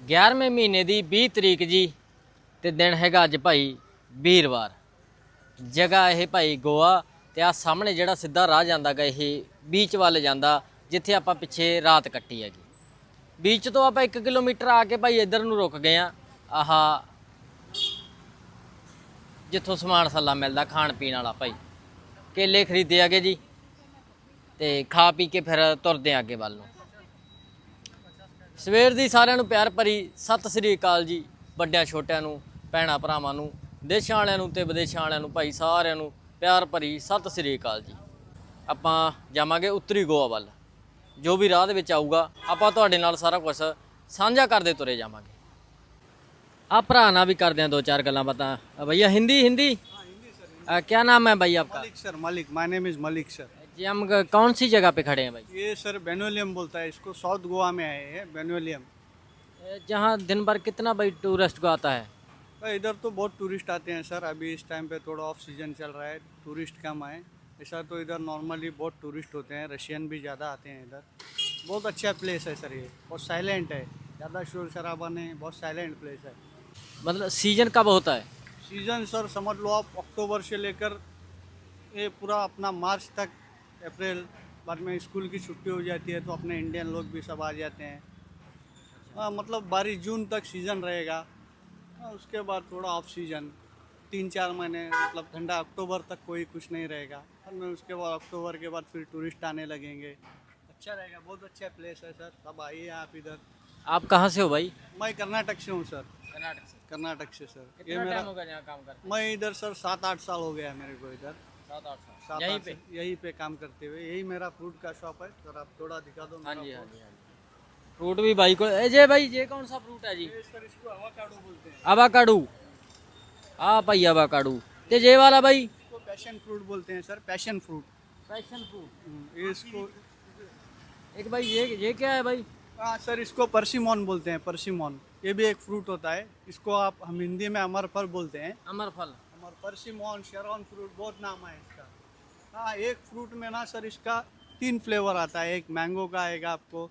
11ਵੇਂ ਮਹੀਨੇ ਦੀ 20 ਤਰੀਕ ਜੀ ਤੇ ਦਿਨ ਹੈਗਾ ਅੱਜ ਭਾਈ ਵੀਰਵਾਰ। ਜਗ੍ਹਾ ਇਹ ਭਾਈ ਗੋਆ ਤੇ ਆ ਸਾਹਮਣੇ ਜਿਹੜਾ ਸਿੱਧਾ ਰਾਹ ਜਾਂਦਾ ਗਾ, ਇਹ ਬੀਚ ਵੱਲ ਜਾਂਦਾ, ਜਿੱਥੇ ਆਪਾਂ ਪਿੱਛੇ ਰਾਤ ਕੱਟੀ ਹੈਗੀ। ਬੀਚ ਤੋਂ ਆਪਾਂ 1 ਕਿਲੋਮੀਟਰ ਆ ਕੇ ਭਾਈ ਇੱਧਰ ਨੂੰ ਰੁਕ ਗਏ ਆ ਆਹ ਜਿੱਥੋਂ ਸਮਾਨ ਸੱਲਾ ਮਿਲਦਾ ਖਾਣ ਪੀਣ ਵਾਲਾ ਭਾਈ। ਕੇਲੇ ਖਰੀਦੇ ਆਗੇ ਜੀ ਤੇ ਖਾ ਪੀ ਕੇ ਫਿਰ ਤੁਰਦੇ ਆ ਅੱਗੇ ਵੱਲ ਨੂੰ। ਸਵੇਰ ਦੀ ਸਾਰਿਆਂ ਨੂੰ ਪਿਆਰ ਭਰੀ ਸਤਿ ਸ੍ਰੀ ਅਕਾਲ ਜੀ ਵੱਡਿਆਂ ਛੋਟਿਆਂ ਨੂੰ ਭੈਣਾ ਭਰਾਵਾਂ ਨੂੰ ਦੇਸ਼ਾਂ ਵਾਲਿਆਂ ਨੂੰ ਤੇ ਵਿਦੇਸ਼ਾਂ ਵਾਲਿਆਂ ਨੂੰ ਭਾਈ ਸਾਰਿਆਂ ਨੂੰ ਪਿਆਰ ਭਰੀ ਸਤਿ ਸ੍ਰੀ ਅਕਾਲ ਜੀ। ਆਪਾਂ ਜਾਵਾਂਗੇ ਉੱਤਰੀ ਗੋਆ ਵੱਲ ਜੋ ਵੀ ਰਾਹ ਦੇ ਵਿੱਚ ਆਊਗਾ ਆਪਾਂ ਤੁਹਾਡੇ ਨਾਲ ਸਾਰਾ ਕੁਝ ਸਾਂਝਾ ਕਰਦੇ ਤੁਰੇ ਜਾਵਾਂਗੇ। ਆ ਭਰਾ ਨਾਲ ਵੀ ਕਰਦੇ ਆ ਦੋ ਚਾਰ ਗੱਲਾਂ ਬਾਤਾਂ। ਭਈਆ ਹਿੰਦੀ ਹਿੰਦੀ? हाँ, हिंदी सर ਕੀ ਨਾਮ ਹੈ ਭਾਈ ਆਪਕਾ? Malik sir Malik my name is Malik sir ji हम कौन सी जगह पे खड़े हैं भाई? ये सर बेनोलियम बोलता है इसको साउथ गोवा में आए हैं बेनोलियम जहाँ दिन भर कितना भाई टूरिस्ट को आता है? तो इधर तो बहुत टूरिस्ट आते हैं सर अभी इस टाइम पे थोड़ा ऑफ़ सीज़न चल रहा है टूरिस्ट कम आए। ऐसा तो इधर नॉर्मली बहुत टूरिस्ट होते हैं रशियन भी ज़्यादा आते हैं इधर। बहुत अच्छा प्लेस है सर ये बहुत साइलेंट है ज़्यादा शोर शराबा नहीं बहुत साइलेंट प्लेस है। मतलब सीज़न कब होता है? सीज़न सर समझ लो आप अक्टूबर से लेकर ये पूरा अपना मार्च तक अप्रैल बाद में स्कूल की छुट्टी हो जाती है तो अपने इंडियन लोग भी सब आ जाते हैं। हाँ मतलब बारिश जून तक सीज़न रहेगा। हाँ, उसके बाद थोड़ा ऑफ़ सीज़न तीन चार महीने मतलब ठंडा अक्टूबर तक कोई कुछ नहीं रहेगा। और मैं उसके बाद अक्टूबर के बाद फिर टूरिस्ट आने लगेंगे। अच्छा रहेगा बहुत अच्छा प्लेस है सर। सब आइए आप इधर। आप कहाँ से हो भाई? मैं कर्नाटक से हूँ सर। कर्नाटक से। कर्नाटक से सर। ये मेरा काम करते मैं इधर सर सात आठ साल हो गया है मेरे को इधर। सात आठ साल। यहीं पे? यहीं पे काम करते हुए। यही मेरा फ्रूट का शॉप है। सर आप थोड़ा दिखा दो हाँ जी हाँ जी हाँ जी। फ्रूट भी भाई को जे भाई ये कौन सा फ्रूट है जी? ये सर इसको अवाकाडो बोलते हैं। अवाकाडू। भाई अवाकाडू। ते ये वाला भाई? इसको पैशन फ्रूट बोलते हैं sir. Passion fruit. Passion fruit. इसको एक भाई ये ये क्या है भाई? हाँ सर इसको परसिमोन बोलते हैं। परसिमोन। ये भी एक फ्रूट होता है। इसको आप हम हिंदी में अमर फल बोलते हैं। अमर फल अमर परसिमोन शेरॉन फ्रूट बहुत नाम है इसका। हाँ एक फ्रूट में ना सर इसका तीन फ्लेवर आता है। एक मैंगो का आएगा आपको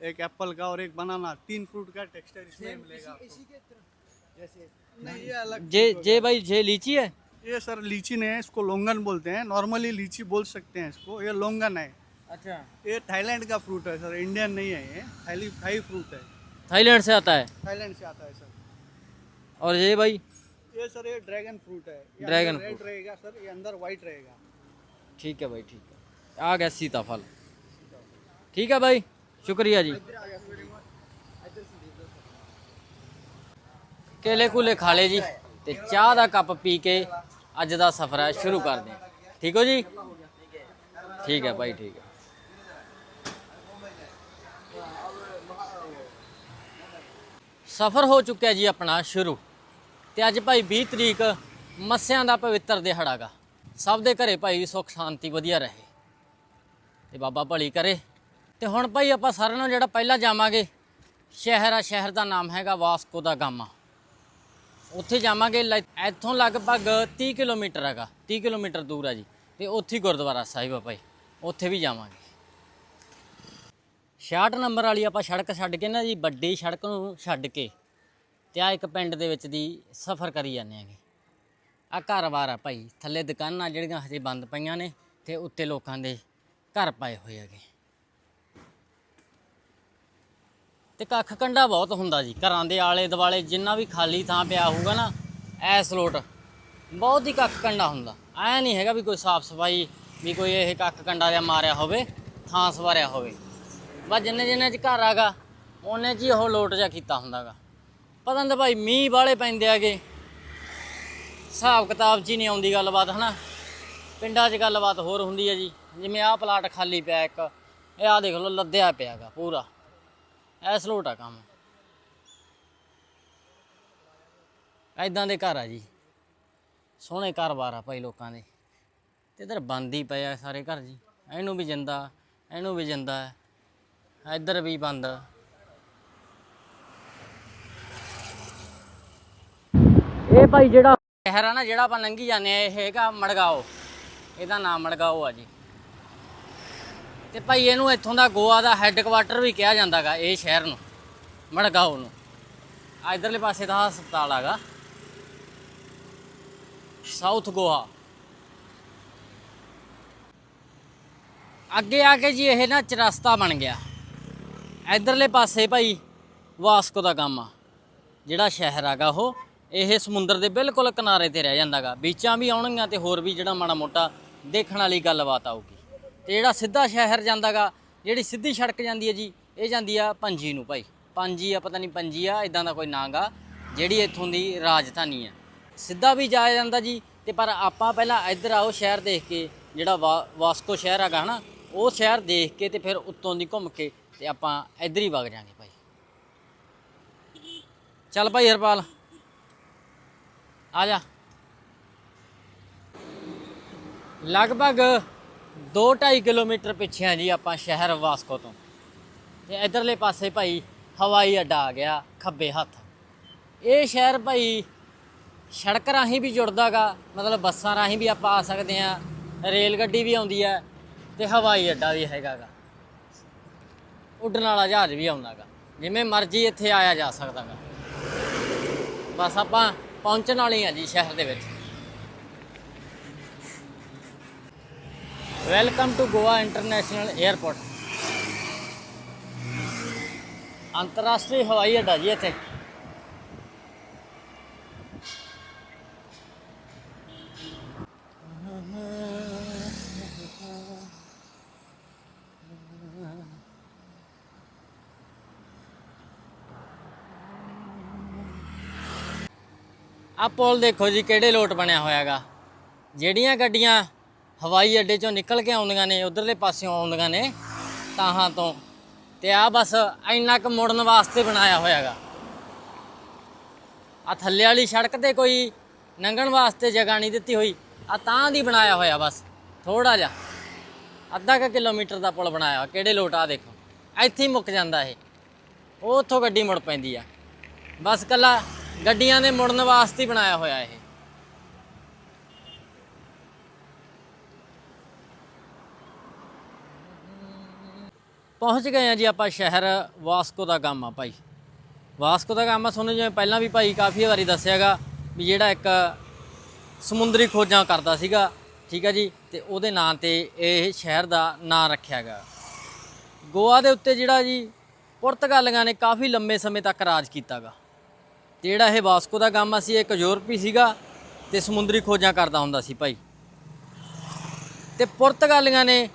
एक एप्पल का और एक बनाना। तीन फ्रूट का टेक्सचर इसमें मिलेगा आपको। नहीं ये अलग जे जे भाई जे लीची है? ये सर लीची नहीं है इसको लोंगन बोलते हैं। नॉर्मली लीची बोल सकते हैं इसको ये लोंगन है। अच्छा। ये थाईलैंड का फ्रूट है सर इंडियन नहीं है ये। थाई थाई फ्रूट है। थाईलैंड से आता है। थाईलैंड से आता है सर। और ये भाई ये सर ये ड्रैगन फ्रूट है Dragon रेड रहेगा सर ये अंदर वाइट रहेगा ठीक है भाई ठीक है आ गया सीताफल ठीक है भाई शुक्रिया जी ਕੇਲੇ ਕੂਲੇ ਖਾ ਲਏ ਜੀ ਤੇ ਚਾਹ ਦਾ ਕੱਪ ਪੀ ਕੇ ਅੱਜ ਦਾ ਸਫ਼ਰ ਹੈ ਸ਼ੁਰੂ ਕਰਦੇ ਹਾਂ ਠੀਕ ਹੋ ਜੀ ਠੀਕ ਹੈ ਭਾਈ ਠੀਕ ਹੈ ਸਫ਼ਰ ਹੋ ਚੁੱਕਿਆ ਜੀ ਆਪਣਾ ਸ਼ੁਰੂ ਤੇ ਅੱਜ ਭਾਈ 20 ਤਰੀਕ ਮੱਸਿਆਂ ਦਾ ਪਵਿੱਤਰ ਦਿਹਾੜਾ ਗਾ। ਸਭ ਦੇ ਘਰੇ ਭਾਈ ਸੁੱਖ, ਸ਼ਾਂਤੀ ਵਧੀਆ ਰਹੇ। ਤੇ ਬਾਬਾ ਭਲੀ ਕਰੇ। ਤੇ ਹੁਣ ਭਾਈ ਆਪਾਂ ਸਾਰਿਆਂ ਨੂੰ ਜਿਹੜਾ ਪਹਿਲਾਂ ਜਾਵਾਂਗੇ, ਸ਼ਹਿਰ ਆ, ਸ਼ਹਿਰ ਦਾ ਨਾਮ ਹੈਗਾ ਵਾਸਕੋ ਦਾ ਗਾਮਾ। ਉੱਥੇ ਜਾਵਾਂਗੇ, ਲ- ਇੱਥੋਂ ਲਗਭਗ 30 ਕਿਲੋਮੀਟਰ ਹੈਗਾ 30 ਕਿਲੋਮੀਟਰ ਦੂਰ ਆ ਜੀ। ਤੇ ਉੱਥੇ ਗੁਰਦੁਆਰਾ ਸਾਹਿਬ ਆ ਭਾਈ, ਉੱਥੇ ਵੀ ਜਾਵਾਂਗੇ। 66 ਨੰਬਰ ਵਾਲੀ ਆਪਾਂ ਸੜਕ ਛੱਡ ਕੇ ਨਾ ਜੀ, ਵੱਡੀ ਸੜਕ ਨੂੰ ਛੱਡ ਕੇ। ਤੇ ਆ ਇੱਕ ਪਿੰਡ ਦੇ ਵਿੱਚ ਦੀ ਸਫ਼ਰ ਕਰੀ ਜਾਂਦੇ ਹੈਗੇ। ਆ ਘਰ-ਬਾਰ ਆ ਭਾਈ। ਥੱਲੇ ਦੁਕਾਨਾਂ ਜਿਹੜੀਆਂ ਹਜੇ ਬੰਦ ਪਈਆਂ ਨੇ ਤੇ ਉੱਤੇ ਲੋਕਾਂ ਦੇ ਘਰ ਪਾਏ ਹੋਏ ਹੈਗੇ। ਤੇ ਕੱਖ ਕੰਡਾ ਬਹੁਤ ਹੁੰਦਾ ਜੀ। ਘਰਾਂ ਦੇ ਆਲੇ ਦੁਆਲੇ ਜਿੰਨਾ ਵੀ ਖਾਲੀ ਥਾਂ ਪਿਆ ਹੋਊਗਾ ਨਾ ਐਸ ਲੋਟ ਬਹੁਤ ਹੀ ਕੱਖ ਕੰਡਾ ਹੁੰਦਾ। ਐ ਨਹੀਂ ਹੈਗਾ ਵੀ ਕੋਈ ਸਾਫ਼ ਸਫ਼ਾਈ ਵੀ ਕੋਈ ਇਹ ਕੱਖ ਕੰਡਾ ਜਿਹਾ ਮਾਰਿਆ ਹੋਵੇ, ਥਾਂ ਸਵਾਰਿਆ ਹੋਵੇ। ਬਸ ਜਿੰਨੇ ਜਿੰਨੇ ਚ ਘਰ ਆਗਾ, ਉਹਨੇ ਚ ਹੀ ਉਹ ਲੋਟ ਜਿਹਾ ਕੀਤਾ ਹੁੰਦਾਗਾ। ਪਤਾ ਨਹੀਂ ਭਾਈ ਮੀਂਹ ਵਾਲੇ ਪੈਂਦੇ ਆਗੇ। ਹਿਸਾਬ ਕਿਤਾਬ 'ਚ ਹੀ ਨਹੀਂ ਆਉਂਦੀ ਗੱਲਬਾਤ, ਹਨਾ? ਪਿੰਡਾਂ 'ਚ ਗੱਲਬਾਤ ਹੋਰ ਹੁੰਦੀ ਹੈ ਜੀ। ਜਿਵੇਂ ਆਹ ਪਲਾਟ ਖਾਲੀ ਪਿਆ ਇੱਕ, ਇਹ ਆਹ ਦੇਖ ਲਓ, ਲੱਦਿਆ ਪਿਆਗਾ ਪੂਰਾ। ਐਸ ਸਲੋਟ ਆ ਕੰਮ। ਐਦਾਂ ਦੇ ਘਰ ਆ ਜੀ। ਸੋਹਣੇ ਘਰ-ਬਾਰ ਆ ਭਾਈ ਲੋਕਾਂ ਦੇ। ਤੇ ਇਧਰ ਬੰਦ ਹੀ ਪਏ ਆ ਸਾਰੇ ਘਰ ਜੀ। ਇਹਨੂੰ ਵੀ ਜਿੰਦਾ, ਇਹਨੂੰ ਵੀ ਜਿੰਦਾ। ਇੱਧਰ ਵੀ ਬੰਦ। ਇਹ ਭਾਈ ਜਿਹੜਾ ਸ਼ਹਿਰ ਆ ਨਾ, ਜਿਹੜਾ ਆਪਾਂ ਲੰਘੀ ਜਾਂਦੇ ਆ ਇਹ ਹੈਗਾ ਮੜਗਾਓ। ਇਹਦਾ ਨਾਮ ਮੜਗਾਓ ਆ ਜੀ। ਤੇ ਭਾਈ ਇਹਨੂੰ ਇੱਥੋਂ ਦਾ ਗੋਆ ਦਾ ਹੈੱਡਕੁਆਟਰ ਵੀ ਕਿਹਾ ਜਾਂਦਾਗਾ ਇਹ ਸ਼ਹਿਰ ਨੂੰ, ਮੜਗਾਓ ਨੂੰ। ਆ ਇਧਰਲੇ ਪਾਸੇ ਦਾ ਹਸਪਤਾਲ ਹੈਗਾ ਸਾਊਥ ਗੋਆ। ਅੱਗੇ ਆ ਕੇ ਜੀ ਇਹ ਨਾ ਚਰਸਤਾ ਬਣ ਗਿਆ। ਇਧਰਲੇ ਪਾਸੇ ਭਾਈ ਵਾਸਕੋ ਦਾ ਗਾਮਾ ਜਿਹੜਾ ਸ਼ਹਿਰ ਹੈਗਾ ਉਹ। ਇਹ ਸਮੁੰਦਰ ਦੇ ਬਿਲਕੁਲ ਕਿਨਾਰੇ ਤੇ ਰਹਿ ਜਾਂਦਾਗਾ। ਬੀਚਾਂ ਵੀ ਆਉਣਗੀਆਂ ਤੇ ਹੋਰ ਵੀ ਜਿਹੜਾ ਮਾੜਾ ਮੋਟਾ ਦੇਖਣ ਵਾਲੀ ਗੱਲਬਾਤ ਆਊਗੀ। ਤੇ ਜਿਹੜਾ ਸਿੱਧਾ ਸ਼ਹਿਰ ਜਾਂਦਾਗਾ, ਜਿਹੜੀ ਸਿੱਧੀ ਸੜਕ ਜਾਂਦੀ ਹੈ ਜੀ, ਇਹ ਜਾਂਦੀ ਆ ਪੰਜੀ ਨੂੰ ਭਾਈ। ਪੰਜੀ ਆ, ਪਤਾ ਨਹੀਂ ਪੰਜੀ ਆ ਇਦਾਂ ਦਾ ਕੋਈ ਨਾਂਗਾ ਜਿਹੜੀ ਇੱਥੋਂ ਦੀ ਰਾਜਧਾਨੀ ਆ। ਸਿੱਧਾ ਵੀ ਜਾਇਆ ਜਾਂਦਾ ਜੀ, ਤੇ ਪਰ ਆਪਾਂ ਪਹਿਲਾਂ ਇੱਧਰ ਆਓ ਸ਼ਹਿਰ ਦੇਖ ਕੇ, ਜਿਹੜਾ ਵਾ- ਵਾਸਕੋ ਸ਼ਹਿਰ ਹੈਗਾ ਹਨਾ, ਉਹ ਸ਼ਹਿਰ ਦੇਖ ਕੇ ਤੇ ਫਿਰ ਉੱਤੋਂ ਦੀ ਘੁੰਮ ਕੇ ਤੇ ਆਪਾਂ ਇੱਧਰ ਹੀ ਵਗ ਜਾਾਂਗੇ ਭਾਈ। ਚੱਲ ਭਾਈ ਹਰਪਾਲ। ਆ ਜਾ। ਲਗਭਗ 2.5 ਕਿਲੋਮੀਟਰ ਪਿੱਛੇ ਆ ਜੀ ਆਪਾਂ ਸ਼ਹਿਰ ਵਾਸਕੋ ਤੋਂ। ਤੇ ਇਧਰਲੇ ਪਾਸੇ ਭਾਈ ਹਵਾਈ ਅੱਡਾ ਆ ਗਿਆ, ਖੱਬੇ ਹੱਥ। ਇਹ ਸ਼ਹਿਰ ਭਾਈ ਸੜਕ ਰਾਹੀਂ ਵੀ ਜੁੜਦਾਗਾ ਮਤਲਬ ਬੱਸਾਂ ਰਾਹੀਂ ਵੀ ਆਪਾਂ ਆ ਸਕਦੇ ਆ, ਰੇਲ ਗੱਡੀ ਵੀ ਆਉਂਦੀ ਹੈ ਤੇ ਹਵਾਈ ਅੱਡਾ ਵੀ ਹੈਗਾਗਾ ਉੱਡਣ ਵਾਲਾ ਜਹਾਜ਼ ਵੀ ਆਉਂਦਾਗਾ ਜਿਵੇਂ ਮਰਜ਼ੀ ਇੱਥੇ ਆਇਆ ਜਾ ਸਕਦਾਗਾ ਬਸ ਆਪਾਂ ਪਹੁੰਚਣ ਵਾਲੇ ਆ ਜੀ ਸ਼ਹਿਰ ਦੇ ਵਿੱਚ। Welcome to Goa international airport ਅੰਤਰਰਾਸ਼ਟਰੀ ਹਵਾਈ ਅੱਡਾ ਜੀ ਇੱਥੇ। ਆ ਪੁਲ ਦੇਖੋ ਜੀ, ਕਿਹੜੇ ਲੋਟ ਬਣਿਆ ਹੋਇਆਗਾ। ਜਿਹੜੀਆਂ ਗੱਡੀਆਂ ਹਵਾਈ ਅੱਡੇ ਚੋਂ ਨਿਕਲ ਕੇ ਆਉਂਦੀਆਂ ਨੇ, ਉਧਰਲੇ ਪਾਸਿਓਂ ਆਉਂਦੀਆਂ ਨੇ, ਤਾਹਾਂ ਤੋਂ। ਤੇ ਆ ਬਸ ਇੰਨਾ ਕੁ ਮੁੜਨ ਵਾਸਤੇ ਬਣਾਇਆ ਹੋਇਆਗਾ। ਆ ਥੱਲੇ ਵਾਲੀ ਸੜਕ ਤੇ ਕੋਈ ਲੰਘਣ ਵਾਸਤੇ ਜਗ੍ਹਾ ਨਹੀਂ ਦਿੱਤੀ ਹੋਈ। ਆ ਤਾਂ ਦੀ ਬਣਾਇਆ ਹੋਇਆ ਬਸ ਥੋੜਾ ਜਿਹਾ। ਅੱਧਾ ਕੁ ਕਿਲੋਮੀਟਰ ਦਾ ਪੁਲ ਬਣਾਇਆ ਹੋਇਆ। ਕਿਹੜੇ ਲੋਟ ਆ ਦੇਖੋ। ਇੱਥੇ ਹੀ ਮੁੱਕ ਜਾਂਦਾ ਇਹ। ਉਹ ਉੱਥੋਂ ਗੱਡੀ ਮੁੜ ਪੈਂਦੀ ਆ। ਬਸ ਕੱਲਾ ਗੱਡੀਆਂ ਦੇ ਮੁੜਨ ਵਾਸਤੇ ਬਣਾਇਆ ਹੋਇਆ ਇਹ। ਪਹੁੰਚ ਗਏ ਆ ਜੀ ਆਪਾਂ ਸ਼ਹਿਰ ਵਾਸਕੋ ਦਾ ਗਾਮਾ ਭਾਈ। ਵਾਸਕੋ ਦਾ ਗਾਮਾ ਤੁਹਾਨੂੰ ਜਿਵੇਂ ਪਹਿਲਾਂ ਵੀ ਭਾਈ ਕਾਫੀ ਵਾਰੀ ਦੱਸਿਆਗਾ ਵੀ ਜਿਹੜਾ ਇੱਕ ਸਮੁੰਦਰੀ ਖੋਜਾਂ ਕਰਦਾ ਸੀਗਾ, ਠੀਕ ਹੈ ਜੀ, ਤੇ ਉਹਦੇ ਨਾਂ ਤੇ ਇਹ ਸ਼ਹਿਰ ਦਾ ਨਾਂ ਰੱਖਿਆਗਾ। ਗੋਆ ਦੇ ਉੱਤੇ ਜਿਹੜਾ ਜੀ ਪੁਰਤਗਾਲੀਆਂ ਨੇ ਕਾਫੀ ਲੰਮੇ ਸਮੇਂ ਤੱਕ ਰਾਜ ਕੀਤਾਗਾ। ਤੇ ਜਿਹੜਾ ਇਹ ਵਾਸਕੋ ਦਾ ਗਾਮਾ ਸੀ ਇਹ ਇੱਕ ਯੂਰਪੀ ਸੀਗਾ ਤੇ ਸਮੁੰਦਰੀ ਖੋਜਾਂ ਕਰਦਾ ਹੁੰਦਾ ਸੀ ਭਾਈ। ਤੇ ਪੁਰਤਗਾਲੀਆਂ ਨੇ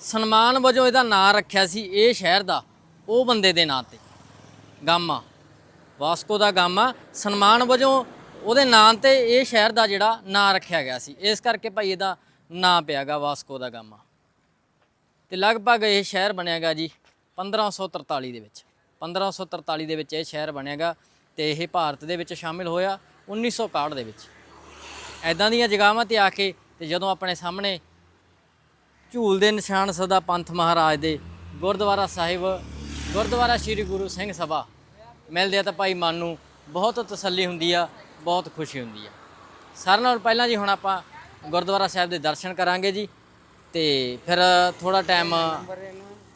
ਸਨਮਾਨ ਵਜੋਂ ਇਹਦਾ ਨਾਂ ਰੱਖਿਆ ਸੀ, ਇਹ ਸ਼ਹਿਰ ਦਾ, ਉਹ ਬੰਦੇ ਦੇ ਨਾਂ ਤੇ। ਗਾਮਾ ਵਾਸਕੋ ਦਾ ਗਾਮਾ ਸਨਮਾਨ ਵਜੋਂ ਉਹਦੇ ਨਾਂ ਤੇ ਇਹ ਸ਼ਹਿਰ ਦਾ ਜਿਹੜਾ ਨਾਂ ਰੱਖਿਆ ਗਿਆ ਸੀ। ਇਸ ਕਰਕੇ ਭਾਈ ਇਹਦਾ ਨਾਂ ਪਿਆਗਾ ਵਾਸਕੋ ਦਾ ਗਾਮਾ ਤੇ ਲਗਭਗ ਇਹ ਸ਼ਹਿਰ ਬਣਿਆਗਾ ਜੀ 1543 ਦੇ ਵਿੱਚ। 1543 ਦੇ ਵਿੱਚ ਇਹ ਸ਼ਹਿਰ ਬਣਿਆਗਾ ਤੇ ਇਹ ਭਾਰਤ ਦੇ ਵਿੱਚ ਸ਼ਾਮਿਲ ਹੋਇਆ 1961 ਦੇ ਵਿੱਚ। ਐਦਾਂ ਦੀਆਂ ਜਗ੍ਹਾਵਾਂ ਤੇ ਆ ਕੇ ਤੇ ਜਦੋਂ ਆਪਣੇ ਸਾਹਮਣੇ ਝੂਲ ਦੇ ਨਿਸ਼ਾਨ ਸਦਾ ਪੰਥ ਮਹਾਰਾਜ ਦੇ ਗੁਰਦੁਆਰਾ ਸਾਹਿਬ ਗੁਰਦੁਆਰਾ ਸ੍ਰੀ ਗੁਰੂ ਸਿੰਘ ਸਭਾ ਮਿਲਦੇ ਆ ਤਾਂ ਭਾਈ ਮਨ ਨੂੰ ਬਹੁਤ ਤਸੱਲੀ ਹੁੰਦੀ ਆ ਬਹੁਤ ਖੁਸ਼ੀ ਹੁੰਦੀ ਆ। ਸਾਰਿਆਂ ਨਾਲੋਂ ਪਹਿਲਾਂ ਜੀ ਹੁਣ ਆਪਾਂ ਗੁਰਦੁਆਰਾ ਸਾਹਿਬ ਦੇ ਦਰਸ਼ਨ ਕਰਾਂਗੇ ਜੀ ਤੇ ਫਿਰ ਥੋੜਾ ਟਾਈਮ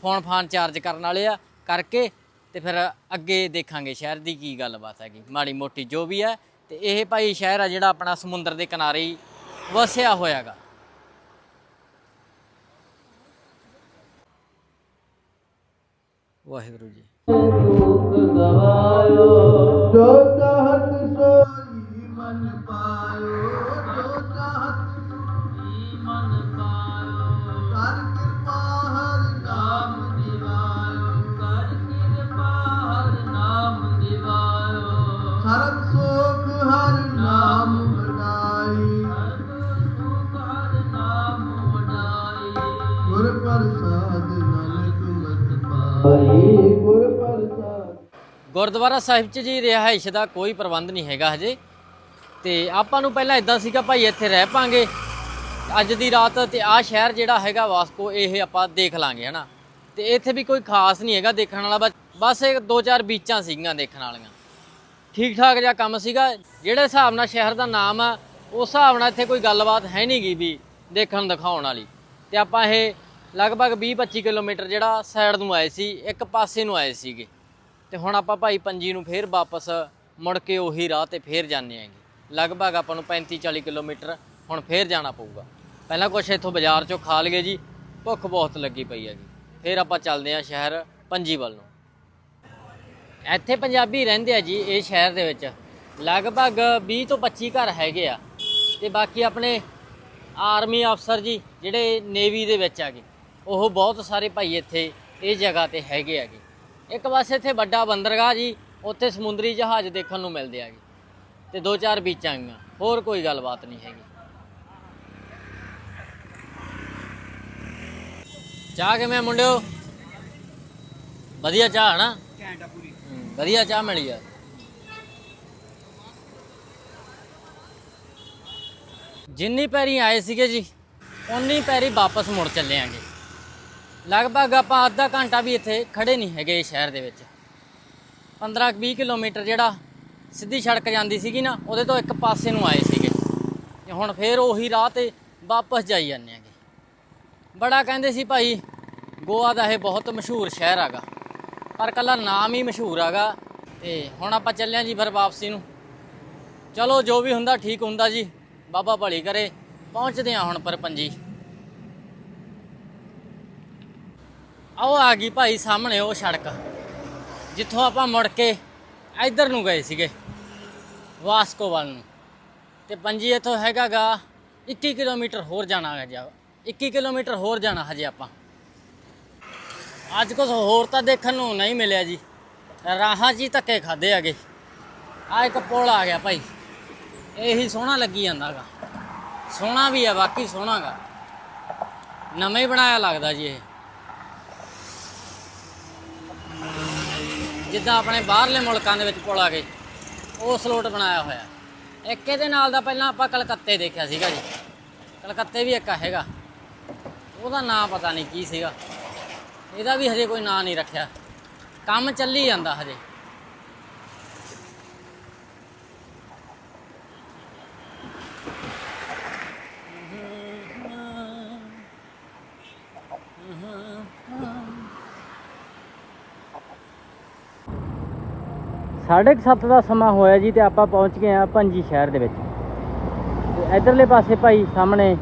ਫੋਨ ਫਾਨ ਚਾਰਜ ਕਰਨ ਵਾਲੇ ਆ ਕਰਕੇ ਤੇ ਫਿਰ ਅੱਗੇ ਦੇਖਾਂਗੇ ਸ਼ਹਿਰ ਦੀ ਕੀ ਗੱਲਬਾਤ ਹੈਗੀ। ਮਾੜੀ ਮੋਟੀ ਜੋ ਵੀ ਹੈ, ਤੇ ਇਹ ਭਾਈ ਸ਼ਹਿਰ ਆ ਜਿਹੜਾ ਆਪਣਾ ਸਮੁੰਦਰ ਦੇ ਕਿਨਾਰੇ ਹੀ ਵਸਿਆ ਹੋਇਆਗਾ। ਵਾਹਿਗੁਰੂ ਜੀ। ਜੋ ਚਾਹਤ ਸੋਈ ਮਨ ਪਾਇਓ। ਗੁਰ ਪ੍ਰਸਾਦ ਗੁਰਦੁਆਰਾ ਸਾਹਿਬ 'ਚ ਜੀ ਰਿਹਾਇਸ਼ ਦਾ ਕੋਈ ਪ੍ਰਬੰਧ ਨਹੀਂ ਹੈਗਾ ਹਜੇ। ਤੇ ਆਪਾਂ ਨੂੰ ਪਹਿਲਾਂ ਇਦਾਂ ਸੀਗਾ, ਭਾਈ ਇੱਥੇ ਰਹਿ ਪਾਂਗੇ। ਅੱਜ ਦੀ ਰਾਤ ਤੇ ਆਹ ਸ਼ਹਿਰ ਜਿਹੜਾ ਹੈਗਾ ਵਾਸਕੋ, ਇਹ ਆਪਾਂ ਦੇਖ ਲਾਂਗੇ, ਹਨਾ। ਤੇ ਇੱਥੇ ਵੀ ਕੋਈ ਖਾਸ ਨਹੀਂ ਹੈਗਾ ਦੇਖਣ ਵਾਲਾ, ਬਸ ਬਸ ਇਹ ਦੋ ਚਾਰ ਬੀਚਾਂ ਸੀਗੀਆਂ ਦੇਖਣ ਵਾਲੀਆਂ। ਠੀਕ ਠਾਕ ਜਿਹਾ ਕੰਮ ਸੀਗਾ। ਜਿਹੜੇ ਹਿਸਾਬ ਨਾਲ ਸ਼ਹਿਰ ਦਾ ਨਾਮ ਆ, ਉਸ ਹਿਸਾਬ ਨਾਲ ਇੱਥੇ ਕੋਈ ਗੱਲਬਾਤ ਹੈ ਨਹੀਂ ਗੀ ਵੀ ਦੇਖਣ ਦਿਖਾਉਣ ਵਾਲੀ। ਤੇ ਆਪਾਂ ਇਹ ਲਗਭਗ 20 25 ਕਿਲੋਮੀਟਰ ਜਿਹੜਾ ਸਾਈਡ ਨੂੰ ਆਏ ਸੀ, ਇੱਕ ਪਾਸੇ ਨੂੰ ਆਏ ਸੀਗੇ। ਤੇ ਹੁਣ ਆਪਾਂ ਭਾਈ ਪੰਜੀ ਨੂੰ ਫੇਰ ਵਾਪਸ ਮੁੜ ਕੇ ਉਹੀ ਰਾਹ ਤੇ ਫੇਰ ਜਾਂਦੇ ਆਂਗੇ ਲਗਭਗ ਆਪਾਂ ਨੂੰ 35 40 ਕਿਲੋਮੀਟਰ ਹੁਣ ਫੇਰ ਜਾਣਾ ਪਊਗਾ। ਪਹਿਲਾਂ ਕੁਛ ਇੱਥੋਂ ਬਾਜ਼ਾਰ ਚੋਂ ਖਾ ਲਈਏ ਜੀ, ਭੁੱਖ ਬਹੁਤ ਲੱਗੀ ਪਈ ਹੈਗੀ। ਫੇਰ ਆਪਾਂ ਚੱਲਦੇ ਆਂ ਸ਼ਹਿਰ ਪੰਜੀ ਵੱਲ ਨੂੰ। ਇੱਥੇ ਪੰਜਾਬੀ ਰਹਿੰਦੇ ਆ ਜੀ ਇਹ ਸ਼ਹਿਰ ਦੇ ਵਿੱਚ। ਲਗਭਗ 20 ਤੋਂ 25 ਘਰ ਹੈਗੇ ਆ। ਤੇ ਬਾਕੀ ਆਪਣੇ ਆਰਮੀ ਅਫਸਰ ਜੀ, ਜਿਹੜੇ ਨੇਵੀ ਦੇ ਵਿੱਚ ਆਗੇ ਉਹ ਬਹੁਤ ਸਾਰੇ ਭਾਈ ਇੱਥੇ ਇਹ ਜਗ੍ਹਾ ਤੇ ਹੈਗੇ ਆਗੇ ਇੱਕ ਪਾਸੇ ਇੱਥੇ ਵੱਡਾ ਬੰਦਰਗਾਹ ਜੀ ਉੱਥੇ ਸਮੁੰਦਰੀ ਜਹਾਜ਼ ਦੇਖਣ ਨੂੰ ਮਿਲਦੇ ਆਗੇ ਤੇ ਦੋ ਚਾਰ ਬੀਚਾਂ ਗੀਆਂ ਹੋਰ ਕੋਈ ਗੱਲਬਾਤ ਨਹੀਂ ਹੈਗੀ। ਚਾਹ ਕਿਵੇਂ ਮੁੰਡਿਓ? ਵਧੀਆ ਚਾਹ ਹਨਾ? ਘੈਂਟਾ ਪੂਰੀ। ਵਧੀਆ ਚਾਹ ਮਿਲੀ ਆ। ਜਿੰਨੀ ਪੈਰੀ ਆਏ ਸੀਗੇ ਜੀ ਉਨੀ ਪੈਰੀ ਵਾਪਸ ਮੁੜ ਚੱਲੇ ਆਂਗੇ। ਲਗਭਗ ਆਪਾਂ ਅੱਧਾ ਘੰਟਾ ਵੀ ਇੱਥੇ ਖੜੇ ਨਹੀਂ ਹੈਗੇ ਇਸ ਸ਼ਹਿਰ ਦੇ ਵਿੱਚ। 15-20 ਕਿਲੋਮੀਟਰ ਜਿਹੜਾ ਸਿੱਧੀ ਸੜਕ ਜਾਂਦੀ ਸੀਗੀ ਨਾ, ਉਹਦੇ ਤੋਂ ਇੱਕ ਪਾਸੇ ਨੂੰ ਆਏ ਸੀਗੇ। ਤੇ ਹੁਣ ਫੇਰ ਉਹੀ ਰਾਹ ਤੇ ਵਾਪਸ ਜਾਈ ਜਾਂਦੇ ਆਂਗੇ ਬੜਾ ਕਹਿੰਦੇ ਸੀ ਭਾਈ, ਗੋਆ ਦਾ ਇਹ ਬਹੁਤ ਮਸ਼ਹੂਰ ਸ਼ਹਿਰ ਹੈਗਾ। ਪਰ ਕੱਲਾ ਨਾਮ ਹੀ ਮਸ਼ਹੂਰ ਹੈਗਾ। ਤੇ ਹੁਣ ਆਪਾਂ ਚੱਲਿਆ ਜੀ ਫਿਰ ਵਾਪਸੀ ਨੂੰ। ਚਲੋ ਜੋ ਵੀ ਹੁੰਦਾ ਠੀਕ ਹੁੰਦਾ ਜੀ। ਬਾਬਾ ਭਲੀ ਕਰੇ। ਪਹੁੰਚਦੇ ਹਾਂ ਹੁਣ ਪਰ ਉਹ ਆ ਗਈ ਭਾਈ ਸਾਹਮਣੇ ਉਹ ਸੜਕ। ਜਿੱਥੋਂ ਆਪਾਂ ਮੁੜ ਕੇ ਇੱਧਰ ਨੂੰ ਗਏ ਸੀਗੇ, ਵਾਸਕੋ ਵੱਲ ਨੂੰ। ਤੇ ਪੰਜੀ ਇੱਥੋਂ ਹੈਗਾਗਾ 21 ਕਿਲੋਮੀਟਰ ਹੋਰ ਜਾਣਾ ਹੈ ਜੀ 21 ਕਿਲੋਮੀਟਰ ਹੋਰ ਜਾਣਾ ਹਜੇ ਆਪਾਂ। ਅੱਜ ਕੁਝ ਹੋਰ ਤਾਂ ਦੇਖਣ ਨੂੰ ਨਹੀਂ ਮਿਲਿਆ ਜੀ। ਰਾਹਾਂ ਜੀ ਧੱਕੇ ਖਾਦੇ ਆਗੇ ਆ ਇੱਕ ਪੁਲ ਆ ਗਿਆ ਭਾਈ। ਇਹੀ ਸੋਹਣਾ ਲੱਗੀ ਜਾਂਦਾਗਾ। ਸੋਹਣਾ ਵੀ ਹੈ ਬਾਕੀ ਸੋਹਣਾਗਾ। ਨਵਾਂ ਹੀ ਬਣਾਇਆ ਲੱਗਦਾ ਜੀ ਇਹ। ਜਿੱਦਾਂ ਆਪਣੇ ਬਾਹਰਲੇ ਮੁਲਕਾਂ ਦੇ ਵਿੱਚ ਪੁਲ ਆ ਗਏ, ਉਹ ਸਲੋਟ ਬਣਾਇਆ ਹੋਇਆ। ਇੱਕ ਇਹਦੇ ਨਾਲ ਦਾ ਪਹਿਲਾਂ ਆਪਾਂ ਕਲਕੱਤੇ ਦੇਖਿਆ ਸੀਗਾ ਜੀ। ਕਲਕੱਤੇ ਵੀ ਇੱਕ ਹੈਗਾ। ਉਹਦਾ ਨਾਂ ਪਤਾ ਨਹੀਂ ਕੀ ਸੀਗਾ। ਇਹਦਾ ਵੀ ਹਜੇ ਕੋਈ ਨਾਂ ਨਹੀਂ ਰੱਖਿਆ। ਕੰਮ ਚੱਲੀ ਜਾਂਦਾ ਹਜੇ। ਸਾਢੇ ਕੁ ਸੱਤ ਦਾ ਸਮਾਂ ਹੋਇਆ ਜੀ ਤੇ ਆਪਾਂ ਪਹੁੰਚ ਗਏ ਆ ਪੰਜੀ ਸ਼ਹਿਰ ਦੇ ਵਿੱਚ। ਤੇ ਇਧਰਲੇ ਪਾਸੇ ਭਾਈ ਸਾਹਮਣੇ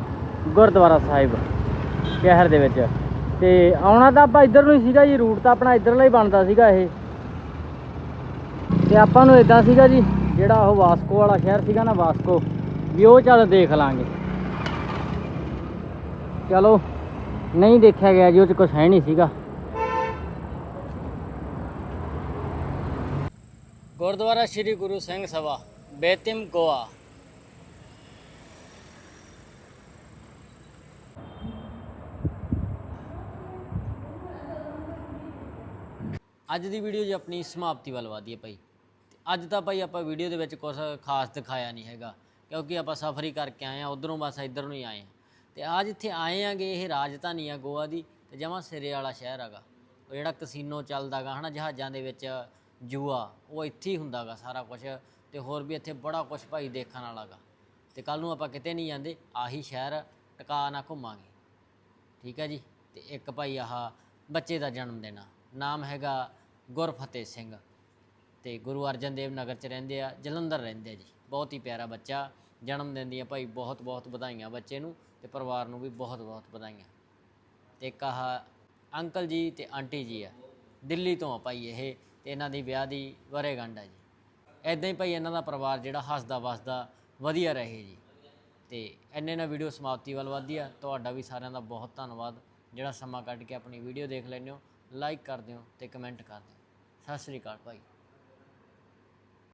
ਗੁਰਦੁਆਰਾ ਸਾਹਿਬ, ਸ਼ਹਿਰ ਦੇ ਵਿੱਚ। ਤੇ ਆਉਣਾ ਤਾਂ ਆਪਾਂ ਇੱਧਰ ਨੂੰ ਹੀ ਸੀਗਾ ਜੀ, ਰੂਟ ਤਾਂ ਆਪਣਾ ਇੱਧਰਲਾ ਹੀ ਬਣਦਾ ਸੀਗਾ ਇਹ। ਤੇ ਆਪਾਂ ਨੂੰ ਇਦਾਂ ਸੀਗਾ ਜੀ, ਜਿਹੜਾ ਉਹ ਵਾਸਕੋ ਵਾਲਾ ਸ਼ਹਿਰ ਸੀਗਾ ਨਾ ਵਾਸਕੋ, ਵੀ ਉਹ ਚੱਲ ਦੇਖ ਲਾਂਗੇ। ਚਲੋ, ਨਹੀਂ ਦੇਖਿਆ ਗਿਆ ਜੀ, ਉਹ ਚ ਕੁਝ ਹੈ ਨਹੀਂ ਸੀਗਾ। ਗੁਰਦੁਆਰਾ ਸ੍ਰੀ ਗੁਰੂ ਸਿੰਘ ਸਭਾ, ਬੇਤਿਮ ਗੋਆ। ਅੱਜ ਦੀ ਵੀਡੀਓ ਜੀ ਆਪਣੀ ਸਮਾਪਤੀ ਵੱਲ ਵਧਦੀ ਹੈ ਭਾਈ। ਤੇ ਅੱਜ ਤਾਂ ਭਾਈ ਆਪਾਂ ਵੀਡੀਓ ਦੇ ਵਿੱਚ ਕੁਝ ਖਾਸ ਦਿਖਾਇਆ ਨਹੀਂ ਹੈਗਾ, ਕਿਉਂਕਿ ਆਪਾਂ ਸਫ਼ਰੀ ਕਰਕੇ ਆਏ ਆ ਉਧਰੋਂ ਬਸ ਇੱਧਰ ਨੂੰ ਹੀ ਆਏ ਆ ਤੇ ਅੱਜ ਇੱਥੇ ਆਏ ਆਂਗੇ ਇਹ ਰਾਜਧਾਨੀ ਆ ਗੋਆ ਦੀ, ਤੇ ਜਮਾ ਸਿਰੇ ਵਾਲਾ ਸ਼ਹਿਰ ਹੈਗਾ। ਉਹ ਜਿਹੜਾ ਕਸੀਨੋ ਚੱਲਦਾਗਾ ਹਨਾ, ਜਹਾਜ਼ਾਂ ਦੇ ਵਿੱਚ ਜੂਆ, ਉਹ ਇੱਥੇ ਹੀ ਹੁੰਦਾਗਾ ਸਾਰਾ ਕੁਝ ਤੇ ਹੋਰ ਵੀ ਇੱਥੇ ਬੜਾ ਕੁਝ ਭਾਈ ਦੇਖਣ ਵਾਲਾਗਾ। ਤੇ ਕੱਲ ਨੂੰ ਆਪਾਂ ਕਿਤੇ ਨਹੀਂ ਜਾਂਦੇ, ਆਹੀ ਸ਼ਹਿਰ ਟਿਕਾ ਨਾ ਘੁੰਮਾਂਗੇ। ਠੀਕ ਹੈ ਜੀ? ਤੇ ਇੱਕ ਭਾਈ ਆਹ ਬੱਚੇ ਦਾ ਜਨਮ ਦਿਨ ਆ। ਨਾਮ ਹੈਗਾ ਗੁਰਫਤਿਹ ਸਿੰਘ। ਤੇ ਗੁਰੂ ਅਰਜਨ ਦੇਵ ਨਗਰ ਚ ਰਹਿੰਦੇ ਆ, ਜਲੰਧਰ ਰਹਿੰਦੇ ਆ ਜੀ। ਬਹੁਤ ਹੀ ਪਿਆਰਾ ਬੱਚਾ। ਜਨਮ ਦਿਨ ਦੀਆਂ ਭਾਈ ਬਹੁਤ ਬਹੁਤ ਵਧਾਈਆਂ ਬੱਚੇ ਨੂੰ ਤੇ ਪਰਿਵਾਰ ਨੂੰ ਵੀ ਬਹੁਤ ਬਹੁਤ ਵਧਾਈਆਂ। ਤੇ ਇੱਕ ਆਹ ਅੰਕਲ ਜੀ ਤੇ ਆਂਟੀ ਜੀ ਆ। ਦਿੱਲੀ ਤੋਂ ਆ ਭਾਈ ਇਹ। ਤੇ ਇਹਨਾਂ ਦੀ ਵਿਆਹ ਦੀ ਵਰੇਗੰਢ ਆ ਜੀ। ਐਦਾਂ ਹੀ ਭਾਈ ਇਹਨਾਂ ਦਾ ਪਰਿਵਾਰ ਜਿਹੜਾ ਹੱਸਦਾ ਵਸਦਾ ਵਧੀਆ ਰਹੇ ਜੀ। ਤੇ ਇੰਨੇ ਨਾਲ ਵੀਡੀਓ ਸਮਾਪਤੀ ਵੱਲ ਵਧਦੀ ਆ। ਤੁਹਾਡਾ ਵੀ ਸਾਰਿਆਂ ਦਾ ਬਹੁਤ ਧੰਨਵਾਦ। ਜਿਹੜਾ ਸਮਾਂ ਕੱਢ ਕੇ ਆਪਣੀ ਵੀਡੀਓ ਦੇਖ ਲੈਂਦੇ ਹੋ ਲਾਈਕ ਕਰ ਦਿਓ ਤੇ ਕਮੈਂਟ ਕਰ ਦਿਓ। ਸਤਿ ਸ੍ਰੀ ਅਕਾਲ ਭਾਈ।